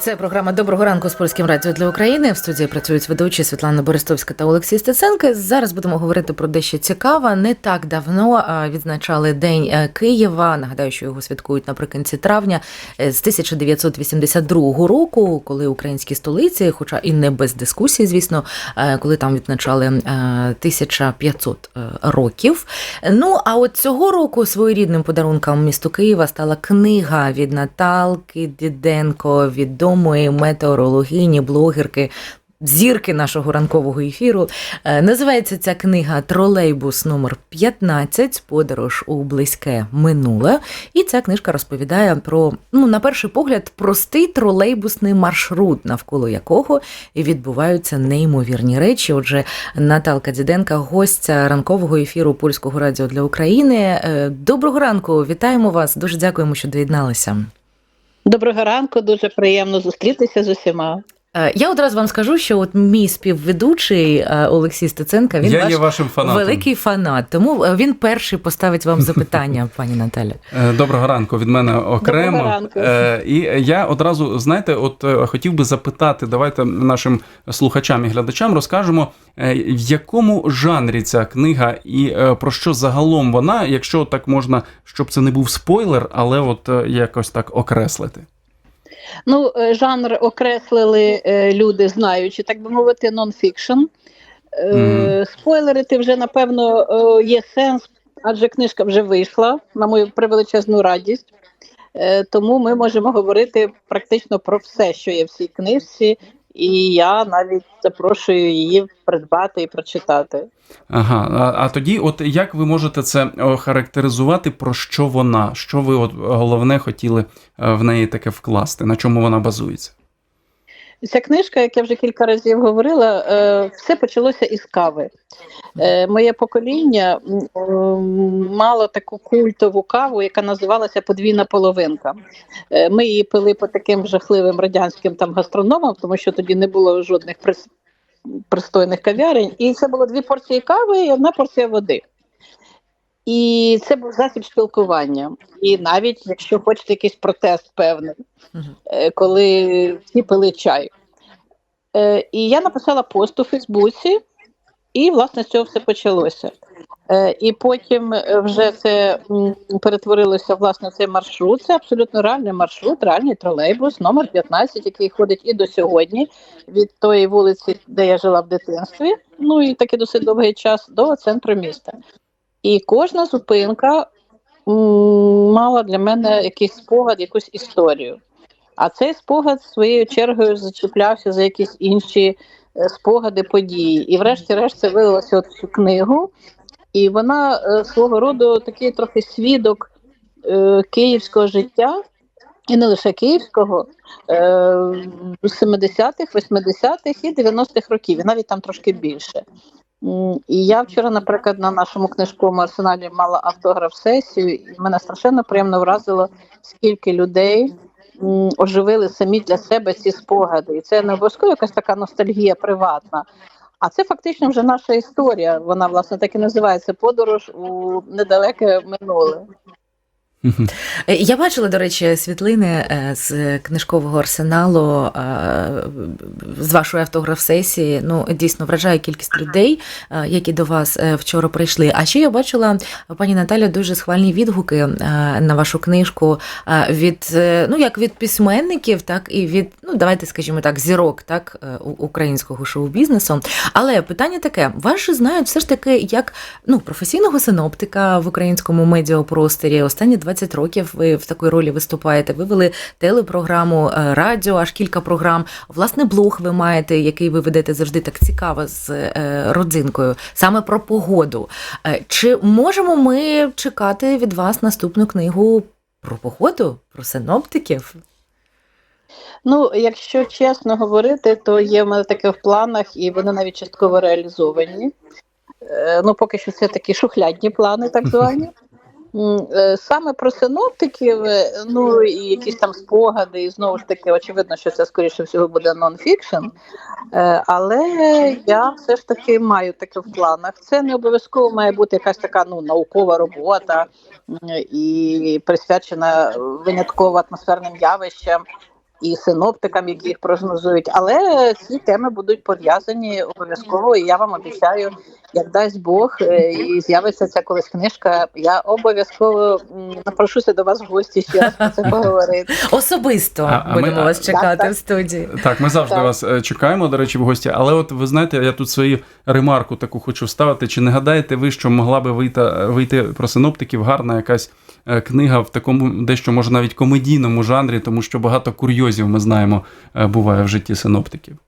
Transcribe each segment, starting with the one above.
Це програма Доброго ранку з польським радіо для України. В студії працюють ведучі Світлана Борисовська та Олексій Стеценко. Зараз будемо говорити про дещо цікаве. Не так давно відзначали День е, Києва. Нагадаю, що його святкують наприкінці травня е, з 1982 року, коли українські столиці, хоча і не без дискусії, звісно, е, коли там відзначали е, 1500 е, років. Ну а от цього року своєрідним подарунком місту Києва стала книга від Наталки Діденко, відомої метеорологині, блогерки. Зірки нашого ранкового ефіру Е, називається ця книга Тролейбус номер 15 Подорож у близьке минуле. І ця книжка розповідає про, ну, на перший погляд, простий тролейбусний маршрут, навколо якого відбуваються неймовірні речі. Отже, Наталка Діденка, гостя ранкового ефіру Польського радіо для України. Е, Доброго ранку, вітаємо вас. Дуже дякуємо, що доєдналися. Доброго ранку, дуже приємно зустрітися з усіма. Е, Я одразу вам скажу, що от мій співведучий е, Олексій Стеценка, він Я ваш є вашим фанатом. великий фанат. Тому е, він перший поставить вам запитання, пані Наталя. Доброго ранку від мене окремо. Доброго ранку. І я одразу, знаєте, от хотів би запитати, давайте нашим слухачам і глядачам розкажемо, в якому жанрі ця книга і про що загалом вона, якщо так можна, щоб це не був спойлер, але от якось так окреслити. Ну, е, жанр окреслили е, люди, знаючи, так би мовити, нонфікшн. Е, Мгм. Спойлерити вже, напевно, е, є сенс, адже книжка вже вийшла, на мою превеличезну радість. Е, Тому ми можемо говорити практично про все, що є в цій книжці, і я навіть запрошую її придбати і прочитати. Ага, а, а тоді, от як ви можете це охарактеризувати, про що вона? Що ви от головне хотіли е, в неї таке вкласти? На чому вона базується? Ця книжка, як я вже кілька разів говорила, е, все почалося із кави. Е, Моє покоління мало таку культову каву, яка називалася подвійна половинка. Е, Ми її пили по таким жахливим радянським там гастрономам, тому що тоді не було жодних пристойних кав'ярень. І це було дві порції кави і одна порція води. І це був засіб спілкування. І навіть якщо хочете якийсь протест певний е, коли всі пили чай. Е, І я написала пост у Фейсбуці, і власне з цього все почалося. Е, І потім вже це перетворилося власне цей маршрут. Це абсолютно реальний маршрут, реальний тролейбус, номер 15, який ходить і до сьогодні від тої вулиці, де я жила в дитинстві, ну і таки досить довгий час до центру міста. І кожна зупинка мала для мене якийсь спогад, якусь історію. А цей спогад своєю чергою зачіплявся за якісь інші е, спогади події. І врешті-решт це вилилося от цю книгу. І вона е, свого роду такий трохи свідок е, київського життя, і не лише київського, е, 70-х, 80-х і 90-х років, і навіть там трошки більше. І я вчора, наприклад, на нашому книжковому арсеналі мала автограф-сесію, і мене страшенно приємно вразило, скільки людей оживили самі для себе ці спогади. І це не обов'язково якась така ностальгія приватна. А це фактично вже наша історія. Вона, власне, так і називається подорож у недалеке минуле. Е, Я бачила, до речі, світлини е, з книжкового арсеналу е, з вашої автограф-сесії. Ну, дійсно вражає кількість людей, які до вас вчора прийшли. А ще я бачила, пані Наталя, дуже схвальні відгуки на вашу книжку від ну як від письменників, так і від, ну давайте скажімо так, зірок, так українського шоу-бізнесу. Але питання таке: вас же знають все ж таки як ну, професійного синоптика в українському медіапросторі. Останні 20 років ви в такій ролі виступаєте. Ви вели телепрограму, е, радіо, аж кілька програм. Власне, блог ви маєте, який ви ведете завжди так цікаво з е, родзинкою, саме про погоду. Е, Чи можемо ми чекати від вас наступну книгу про погоду, про синоптиків? Ну, якщо чесно говорити, то є в мене таке в планах, і вони навіть частково реалізовані. Ну, поки що це такі шухлядні плани, так звані. Е, Саме про синоптиків, е, ну і якісь там спогади, і знову ж таки, очевидно, що це скоріше всього буде нонфікшн. Е, Але я все ж таки маю таке в планах. Це не обов'язково має бути якась така ну, наукова робота і присвячена винятково атмосферним явищам. І синоптикам, які їх прогнозують. Але ці теми будуть пов'язані обов'язково. І я вам обіцяю, як дасть Бог, е, і з'явиться ця колись книжка. Я обов'язково напрошуся до вас в гості ще раз про це поговорити. Особисто А- а ми- будемо вас чекати Так, так. в студії. Так, ми завжди Так. вас е, чекаємо, до речі, в гості. Але от ви знаєте, я тут свою ремарку таку хочу вставити. Чи не гадаєте ви, що могла би вийти, вийти про синоптиків гарна якась е, книга в такому дещо може навіть комедійному жанрі, тому що багато курйозів ми знаємо е, буває в житті синоптиків.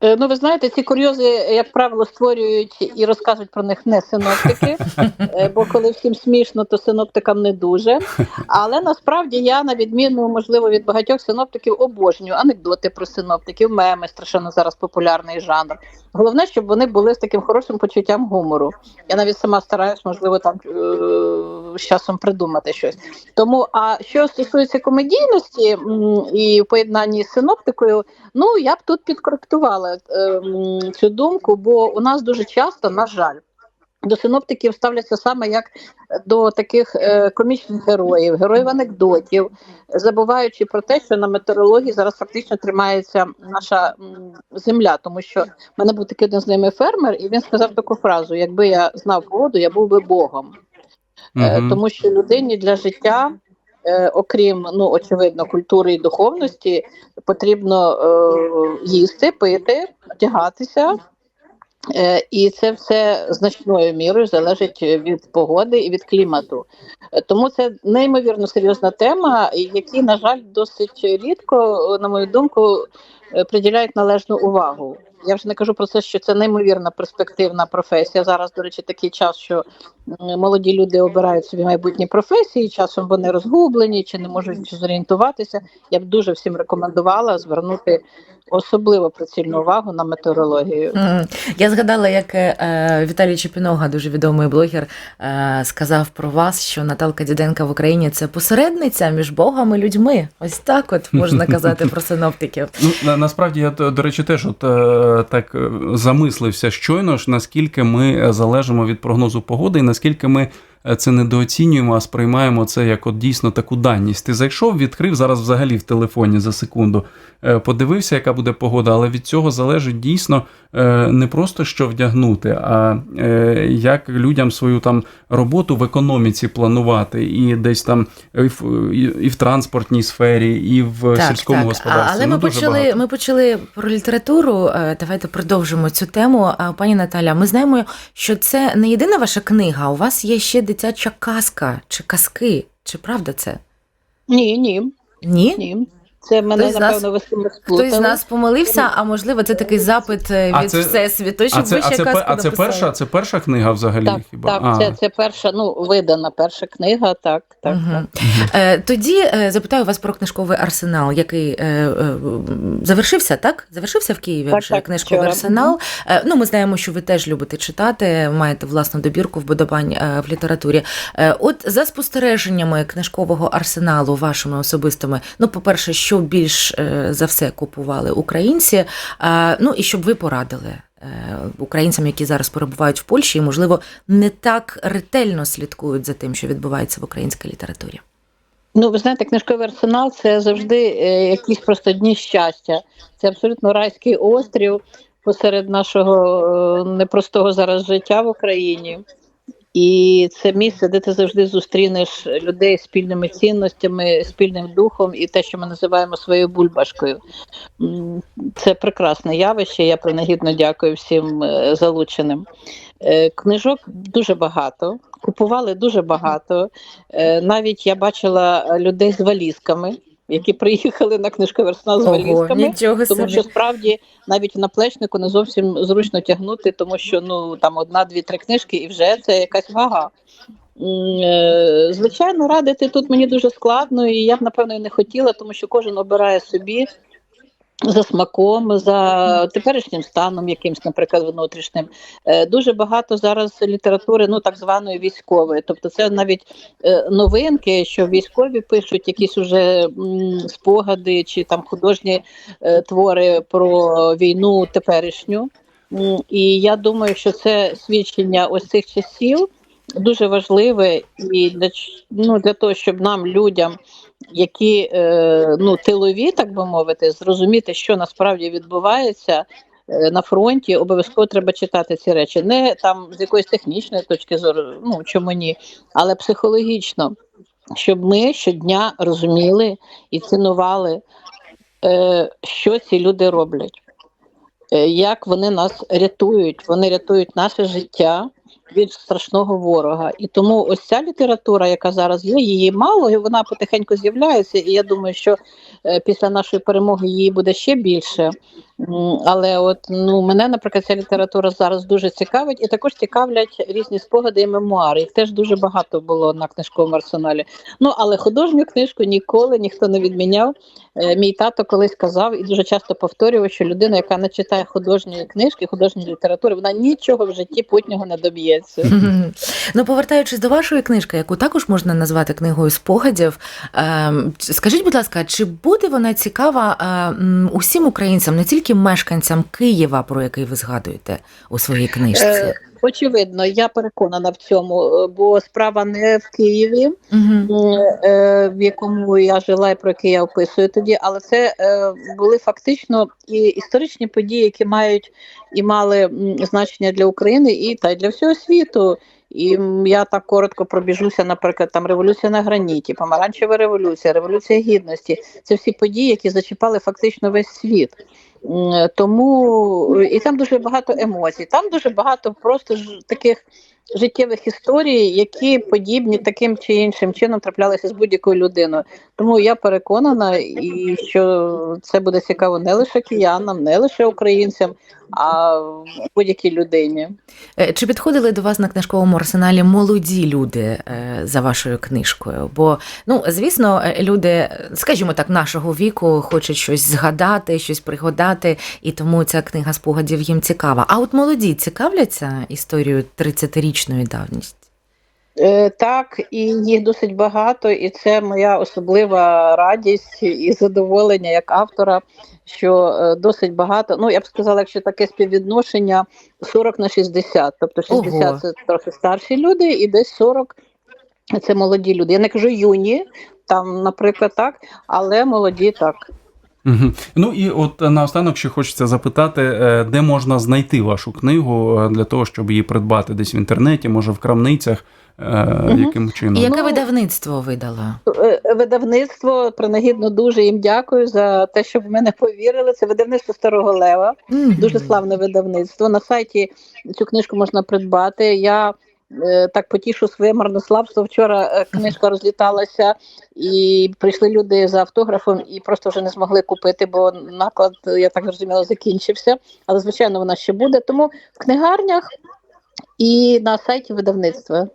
Е, Ну, ви знаєте, ці курйози, як правило, створюють і розказують про них не синоптики, е, бо коли всім смішно, то синоптикам не дуже. Але насправді я, на відміну, можливо, від багатьох синоптиків, обожнюю анекдоти про синоптиків, меми, страшенно зараз популярний жанр. Головне, щоб вони були з таким хорошим почуттям гумору. Я навіть сама стараюсь, можливо, там е, з часом придумати щось. Тому, а що стосується комедійності і в поєднанні з синоптикою, ну я б тут підкоректувала е, м, цю думку, бо у нас дуже часто, на жаль, до синоптиків ставляться саме як до таких е, комічних героїв, героїв анекдотів, забуваючи про те, що на метеорології зараз фактично тримається наша м, земля, тому що в мене був такий один з ними фермер, і він сказав таку фразу: якби я знав погоду, я був би Богом. Е, Мгм. тому що людині для життя, е, окрім ну очевидно, культури і духовності, потрібно е, їсти, пити, одягатися. Е, І це все значною мірою залежить від погоди і від клімату. Тому це неймовірно серйозна тема, і якій, на жаль, досить рідко, на мою думку, е, приділяють належну увагу. Я вже не кажу про це, що це неймовірна перспективна професія. Зараз, до речі, такий час, що молоді люди обирають собі майбутні професії, часом вони розгублені чи не можуть зорієнтуватися. Я б дуже всім рекомендувала звернути особливо прицільну увагу на метеорологію. Я згадала, як е, Віталій Чепінога, дуже відомий блогер, е, сказав про вас, що Наталка Діденка в Україні це посередниця між Богом і людьми. Ось так от можна казати про синоптиків. Ну, на, насправді я до речі, теж от е, так е, замислився щойно ж, наскільки ми е, залежимо від прогнозу погоди, і наскільки ми це недооцінюємо, а сприймаємо це як от дійсно таку даність. Ти зайшов, відкрив зараз взагалі в телефоні за секунду, е, подивився, яка буде погода, але від цього залежить дійсно е, не просто що вдягнути, а е, як людям свою там роботу в економіці планувати, і десь там і в, і, і в транспортній сфері, і в сільському господарстві. Але Ну, ми почали, багато. ми почали про літературу. Е, Давайте продовжимо цю тему. Пані Наталя, ми знаємо, що це не єдина ваша книга. У вас є ще дитяча казка чи казки. Чи правда це? Ні, ні, Ні? ні. Це мене Хтось з нас- напевно ви Хтось з нас помилився, а можливо, це такий запит е, А від це- всесвіту, щоб А це, ви а це, казку а це перша, це перша книга взагалі Так, хіба? так, а, це, це перша, ну, видана перша книга, так, так, Мгм. так. Е, Тоді е, запитаю вас про книжковий арсенал, який е, е, завершився, так? Завершився в Києві Так, вже так, книжковий вчора. арсенал. Е, Ну, ми знаємо, що ви теж любите читати, маєте власну добірку вподобань е, в літературі. Е, От за спостереженнями книжкового арсеналу, вашими особистими, ну, по-перше, що більш е, за все купували українці, е, ну і щоб ви порадили. е, Українцям, які зараз перебувають в Польщі, і можливо не так ретельно слідкують за тим, що відбувається в українській літературі. Ну, ви знаєте, книжковий арсенал це завжди якісь просто дні щастя. Це абсолютно райський острів посеред нашого непростого зараз життя в Україні. І це місце, де ти завжди зустрінеш людей спільними цінностями, спільним духом і те, що ми називаємо своєю бульбашкою. Це прекрасне явище. Я принагідно дякую всім е, залученим. Е, Книжок дуже багато, купували дуже багато. Е, Навіть я бачила людей з валізками, які приїхали на книжковерсна з валізками. Тому собі. що справді навіть в наплечнику не зовсім зручно тягнути, тому що ну там одна, дві, три книжки, і вже це якась вага. Е, Звичайно, радити тут мені дуже складно, і я б напевно і не хотіла, тому що кожен обирає собі за смаком, за теперішнім станом, якимсь, наприклад, внутрішнім. Е, Дуже багато зараз літератури, ну так званої військової. Тобто, це навіть е, новинки, що військові пишуть якісь уже спогади чи там художні е, твори про війну теперішню. І я думаю, що це свідчення ось цих часів дуже важливе і для, ну, для того, щоб нам, людям, які е, ну, тилові, так би мовити, зрозуміти, що насправді відбувається е, на фронті, обов'язково треба читати ці речі. Не там з якоїсь технічної точки зору, ну чому ні, але психологічно, щоб ми щодня розуміли і цінували, е, що ці люди роблять. Як вони нас рятують, вони рятують наше життя від страшного ворога. І тому ось ця література, яка зараз є, її мало, і вона потихеньку з'являється. І я думаю, що е, після нашої перемоги її буде ще більше. Але от ну мене, наприклад, ця література зараз дуже цікавить, і також цікавлять різні спогади і мемуари. Їх теж дуже багато було на книжковому арсеналі. Ну але художню книжку ніколи ніхто не відміняв. Е, Мій тато колись казав і дуже часто повторював, що людина, яка не читає художньої книжки, художньої літератури, вона нічого в житті путнього не доб'ється. Ну, повертаючись до вашої книжки, яку також можна назвати книгою спогадів, ем, скажіть, будь ласка, чи буде вона цікава е, усім українцям, не тільки мешканцям Києва, про який ви згадуєте у своїй книжці? Е, Очевидно, я переконана в цьому, е, бо справа не в Києві, е, в якому я жила і про який я описую тоді, але це були фактично і історичні події, які мають і мали значення для України і та й для всього світу. І я так коротко пробіжуся, наприклад, там революція на граніті, помаранчева революція, революція гідності. Це всі події, які зачіпали фактично весь світ. Тому і там дуже багато емоцій, там дуже багато просто ж таких життєвих історій, які подібні таким чи іншим чином траплялися з будь-якою людиною. Тому я переконана, і що це буде цікаво не лише киянам, не лише українцям, а будь-якій людині. Е, Чи підходили до вас на книжковому арсеналі молоді люди е, за вашою книжкою? Бо, ну, звісно, е, люди, скажімо так, нашого віку хочуть щось згадати, щось пригадати, і тому ця книга спогадів їм цікава. А от молоді цікавляться історією 30-річної давності? Е, Так, і їх досить багато, і це моя особлива радість і задоволення як автора, що е, досить багато. Ну я б сказала, якщо таке співвідношення 40 на 60, тобто 60 Ого. це трохи старші люди, і десь 40 це молоді люди. Я не кажу юні, там, наприклад, так, але молоді так. Мгм. Ну і от наостанок ще хочеться запитати, е, де можна знайти вашу книгу е, для того, щоб її придбати десь в інтернеті, може в крамницях, е, яким І чином? яке Ну, видавництво видало? Е, Видавництво принагідно дуже їм дякую за те, що в мене повірили. Це видавництво Старого Лева. Мгм. Дуже славне видавництво. На сайті цю книжку можна придбати. Я так потішу своє марнославство. Вчора е, книжка розліталася, і прийшли люди за автографом і просто вже не змогли купити, бо наклад, я так зрозуміла, закінчився. Але звичайно, вона ще буде. Тому в книгарнях і на сайті видавництва.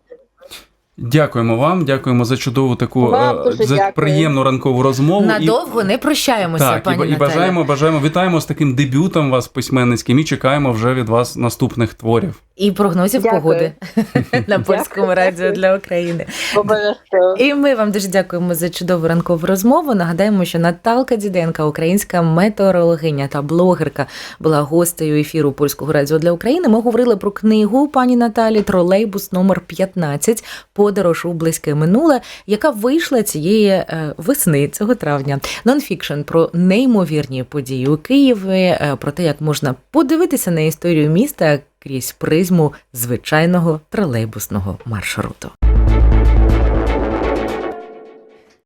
Дякуємо вам, дякуємо за чудову таку Вам е, дуже за дякую. приємну ранкову розмову. Надовго не прощаємося, Так, пані і Наталя. бажаємо, бажаємо, вітаємо з таким дебютом вас письменницьким і чекаємо вже від вас наступних творів. І прогнозів Дякую. погоди на польському Дякую, радіо для України. Обов'язково. І ми вам дуже дякуємо за чудову ранкову розмову. Нагадаємо, що Наталка Діденка, українська метеорологиня та блогерка, була гостею ефіру польського радіо для України. Ми говорили про книгу пані Наталі Тролейбус номер 15 Подорож у близьке минуле, яка вийшла цієї е, весни цього травня. Нонфікшн про неймовірні події у Києві, е, про те, як можна подивитися на історію міста крізь призму звичайного тролейбусного маршруту.